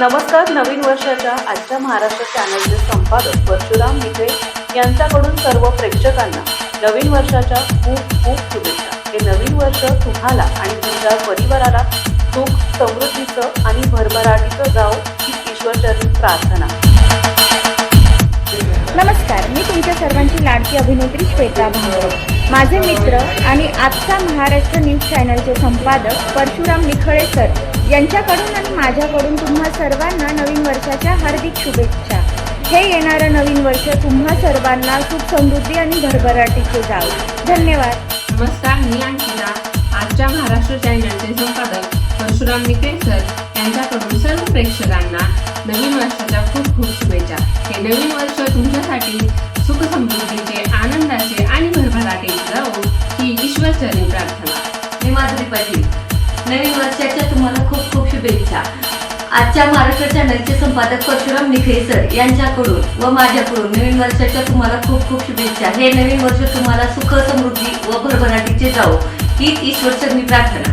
नमस्कार नवीन वर्षाच्या आजच्या महाराष्ट्र चॅनलचे संपादक परशुराम मिठे यांच्याकडून सर्व प्रेक्षकांना नवीन वर्षाच्या खूप खूप शुभेच्छा. हे नवीन वर्ष तुम्हाला आणि तुमच्या परिवाराला सुख समृद्धीचं आणि भरभराटीचं जावो ही ईश्वरचरित प्रार्थना. नमस्कार मी तुमच्या सर्वांची लाडकी अभिनेत्री श्वेता भांगरे माझे मित्र आणि आजचा महाराष्ट्र न्यूज चॅनलचे संपादक परशुराम निखळे सर. यांच्याकडून आणि माझ्याकडून तुम्हा सर्वांना नवीन वर्षाच्या हार्दिक शुभेच्छा. हे येणारं नवीन वर्ष तुम्हा सर्वांना सुख समृद्धी आणि भरभराटीचे जावो. धन्यवाद. नमस्कार मी अंकिता. आजच्या महाराष्ट्र चॅनलचे संपादक परशुराम निकळे सर यांच्याकडून सर्व प्रेक्षकांना नवीन वर्षाच्या खूप खूप शुभेच्छा. हे नवीन वर्ष तुमच्यासाठी सुख समृद्धीचे आनंदाचे आणि भरभराटीचे जावो ही ईश्वरचरणी प्रार्थना. मी माधुरी पाटील नवीन वर्षाच्या तुम्हाला खूप आजच्या महाराष्ट्र चॅनलचे संपादक परशुराम निखेसर यांच्याकडून व माझ्याकडून नवीन वर्षाच्या तुम्हाला खूप खूप शुभेच्छा. हे नवीन वर्ष तुम्हाला सुख समृद्धी व भरभराटीचे जावो. हीच ईश्वरचरणी प्रार्थना.